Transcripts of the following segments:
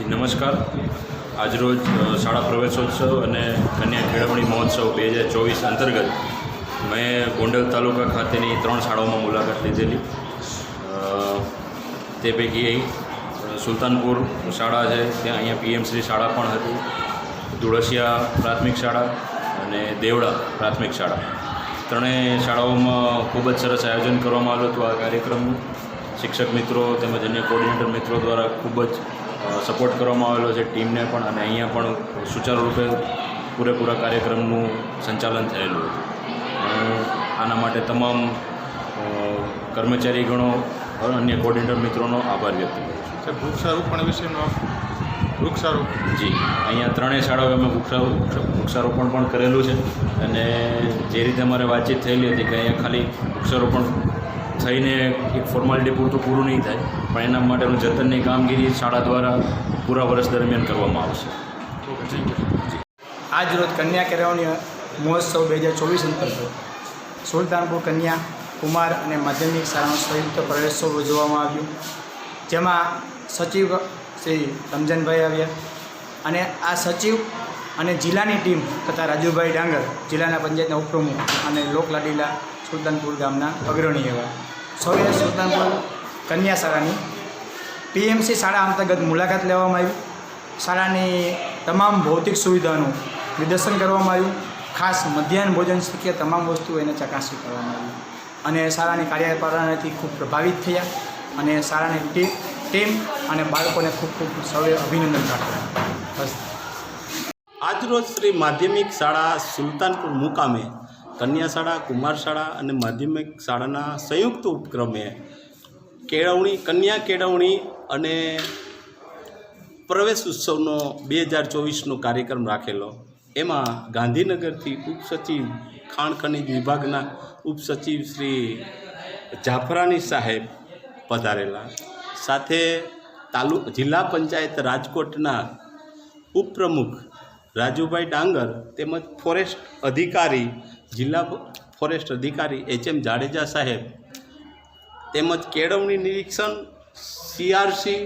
જી, નમસ્કાર. આજરોજ શાળા પ્રવેશોત્સવ અને કન્યા કેળવણી મહોત્સવ બે હજાર ચોવીસ અંતર્ગત મેં ગોંડલ તાલુકા ખાતેની ત્રણ શાળાઓમાં મુલાકાત લીધેલી. તે પૈકી સુલતાનપુર શાળા છે. ત્યાં અહીંયા પીએમસી શાળા પણ હતી. ધુળસિયા પ્રાથમિક શાળા અને દેવડા પ્રાથમિક શાળા. ત્રણેય શાળાઓમાં ખૂબ જ સરસ આયોજન કરવામાં આવ્યું હતું આ કાર્યક્રમનું. શિક્ષક મિત્રો તેમજ અન્ય કોર્ડિનેટર મિત્રો દ્વારા ખૂબ જ સપોર્ટ કરવામાં આવેલો છે. ટીમને પણ અને અહીંયા પણ સુચારુરૂપે પૂરેપૂરા કાર્યક્રમનું સંચાલન થયેલું હતું. આના માટે તમામ કર્મચારીગણો અને અન્ય કોર્ડિનેટર મિત્રોનો આભાર વ્યક્ત કરું છું. વૃક્ષારોપણ વિશેનો વૃક્ષારોપણ? જી. અહીંયા ત્રણેય શાળાઓએ અમે વૃક્ષા વૃક્ષારોપણ પણ કરેલું છે. અને જે રીતે અમારે વાતચીત થયેલી હતી કે અહીંયા ખાલી વૃક્ષારોપણ થઈને એક ફોર્માલિટી પૂરતું પૂરું નહીં થાય, પણ એના માટેનું જતનની કામગીરી શાળા દ્વારા પૂરા વર્ષ દરમિયાન કરવામાં આવશે. આજ રોજ કન્યા કેળવણી મહોત્સવ બે હજાર ચોવીસ અંતર્ગત સુલતાનપુર કન્યા કુમાર અને માધ્યમિક શાળાનો સંયુક્ત પ્રવેશોત્સવ યોજવામાં આવ્યો, જેમાં સચિવ શ્રી રમજાનભાઈ આવ્યા અને આ સચિવ અને જિલ્લાની ટીમ તથા રાજુભાઈ ડાંગર જિલ્લાના પંચાયતના ઉપપ્રમુખ અને લોકલાડીલા સુલતાનપુર ગામના અગ્રણી એવા. સૌએ સુલતાનપુર કન્યા શાળાની પીએમસી શાળા અંતર્ગત મુલાકાત લેવામાં આવી. શાળાની તમામ ભૌતિક સુવિધાનું નિદર્શન કરવામાં આવ્યું. ખાસ મધ્યાહન ભોજન શક્ય તમામ વસ્તુઓ એને ચકાસણી કરવામાં આવી. અને શાળાની કાર્યપાલનાથી ખૂબ પ્રભાવિત થયા અને શાળાની ટીમ ટીમ અને બાળકોને ખૂબ ખૂબ સૌએ અભિનંદન પાઠવ્યા. આજરોજ શ્રી માધ્યમિક શાળા સુલતાનપુર મુકામે કન્યા શાળા કુમાર શાળા અને માધ્યમિક શાળાના સંયુક્ત ઉપક્રમે કેળવણી, કન્યા કેળવણી અને પ્રવેશ ઉત્સવનો બે હજાર ચોવીસનો કાર્યક્રમ રાખેલો. એમાં ગાંધીનગરથી ઉપસચિવ ખાણ ખનિજ વિભાગના ઉપસચિવ શ્રી જાફરાની સાહેબ પધારેલા. સાથે તાલુ, જિલ્લા પંચાયત રાજકોટના ઉપપ્રમુખ રાજુભાઈ ડાંગર તેમજ ફોરેસ્ટ અધિકારી જિલ્લા ફોરેસ્ટ અધિકારી એચ એમ જાડેજા સાહેબ તેમજ કેળવણી નિરીક્ષણ સીઆરસી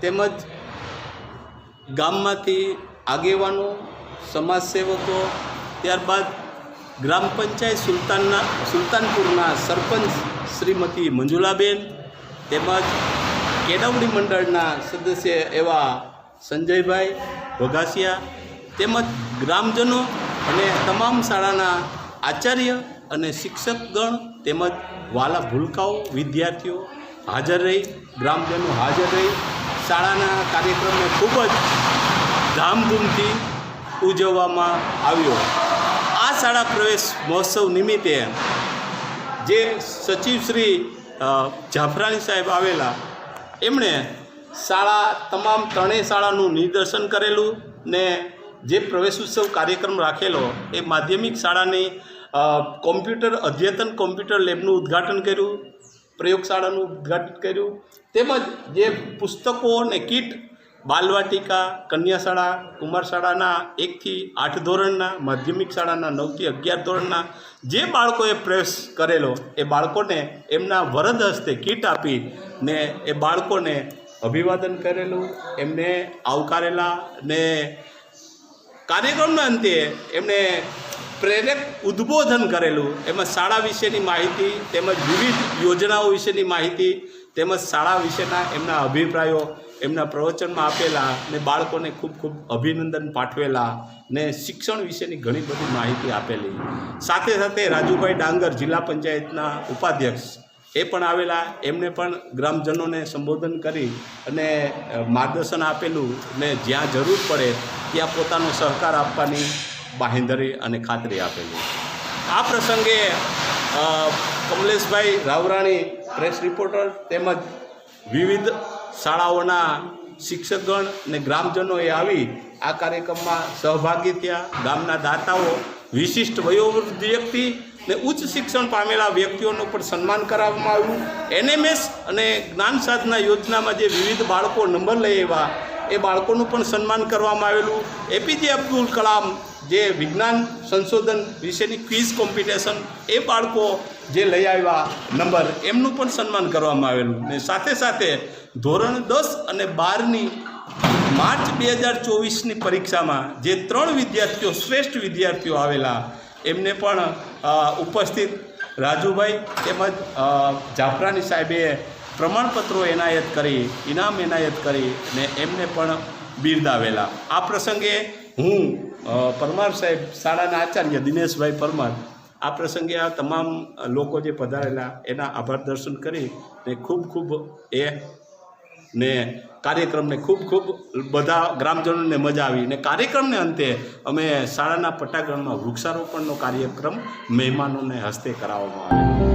તેમજ ગામમાંથી આગેવાનો, સમાજસેવકો, ત્યારબાદ ગ્રામ પંચાયત સુલતાનના, સુલતાનપુરના સરપંચ શ્રીમતી મંજુલાબેન તેમજ કેળવણી મંડળના સદસ્ય એવા સંજયભાઈ વઘાસિયા તેમજ ગ્રામજનો અને તમામ શાળાના આચાર્ય અને શિક્ષકગણ તેમજ વાલા ભૂલકાઓ, વિદ્યાર્થીઓ હાજર રહી, ગ્રામજનો હાજર રહી, શાળાના કાર્યક્રમને ખૂબ જ ધામધૂમથી ઉજવવામાં આવ્યો. આ શાળા પ્રવેશ મહોત્સવ નિમિત્તે જે સચિવ શ્રી જાફરાણી સાહેબ આવેલા, એમણે શાળા, તમામ ત્રણેય શાળાનું નિદર્શન કરેલું ને જે પ્રવેશ ઉત્સવ કાર્યક્રમ રાખેલો, એ માધ્યમિક શાળાની કોમ્પ્યુટર અદ્યતન કોમ્પ્યુટર લેબનું ઉદ્ઘાટન કર્યું, પ્રયોગશાળાનું ઉદ્ઘાટન કર્યું, તેમજ જે પુસ્તકો અને કીટ બાલવાટિકા કન્યા શાળા કુમાર એકથી આઠ ધોરણના, માધ્યમિક શાળાના નવથી અગિયાર ધોરણના જે બાળકોએ પ્રવેશ કરેલો, એ બાળકોને એમના વરદ હસ્તે કીટ આપી ને એ બાળકોને અભિવાદન કરેલું, એમને આવકારેલા ને કાર્યક્રમના અંતે એમણે પ્રેરક ઉદ્બોધન કરેલું. એમાં શાળા વિશેની માહિતી, તેમજ વિવિધ યોજનાઓ વિશેની માહિતી, તેમજ શાળા વિશેના એમના અભિપ્રાયો એમના પ્રવચનમાં આપેલા ને બાળકોને ખૂબ ખૂબ અભિનંદન પાઠવેલા ને શિક્ષણ વિશેની ઘણી બધી માહિતી આપેલી. સાથે સાથે રાજુભાઈ ડાંગર જિલ્લા પંચાયતના ઉપાધ્યક્ષ એ પણ આવેલા, એમને પણ ગ્રામજનોને સંબોધન કરી અને માર્ગદર્શન આપેલું ને જ્યાં જરૂર પડે ત્યાં પોતાનો સહકાર આપવાની બાહેંધરી અને ખાતરી આપેલી. આ પ્રસંગે કમલેશભાઈ રાવરાણી, પ્રેસ રિપોર્ટર તેમજ વિવિધ શાળાઓના શિક્ષકગણ અને ગ્રામજનોએ આવી આ કાર્યક્રમમાં સહભાગી થયા. ગામના દાતાઓ વિશિષ્ટ વયોવૃદ્ધ વ્યક્તિ ને ઉચ્ચ શિક્ષણ પામેલા વ્યક્તિઓનું પણ સન્માન કરાવવામાં આવ્યું. એનએમએસ અને જ્ઞાન સાધના યોજનામાં જે વિવિધ બાળકો નંબર લઈ આવ્યા એ બાળકોનું પણ સન્માન કરવામાં આવેલું. એપીજે અબ્દુલ કલામ જે વિજ્ઞાન સંશોધન વિશેની ક્વિઝ કોમ્પિટિશન, એ બાળકો જે લઈ આવ્યા નંબર, એમનું પણ સન્માન કરવામાં આવેલું. ને સાથે સાથે ધોરણ દસ અને બારની માર્ચ બે હજાર ચોવીસની પરીક્ષામાં જે ત્રણ વિદ્યાર્થીઓ, શ્રેષ્ઠ વિદ્યાર્થીઓ આવેલા, એમને પણ ઉપસ્થિત રાજુભાઈ તેમજ જાફરાની સાહેબે પ્રમાણપત્રો એનાયત કરી, ઇનામ એનાયત કરી ને એમને પણ બિરદાવેલા આ પ્રસંગે હું પરમાર સાહેબ, શાળાના આચાર્ય દિનેશભાઈ પરમાર, આ પ્રસંગે આ તમામ લોકો જે પધારેલા, એના આભાર દર્શન કરી ને ખૂબ ખૂબ એ ને કાર્યક્રમને ખૂબ ખૂબ બધા ગ્રામજનોને મજા આવી ને કાર્યક્રમને અંતે અમે શાળાના પટાગણમાં વૃક્ષારોપણનો કાર્યક્રમ મહેમાનોને હસ્તે કરાવવામાં આવ્યો.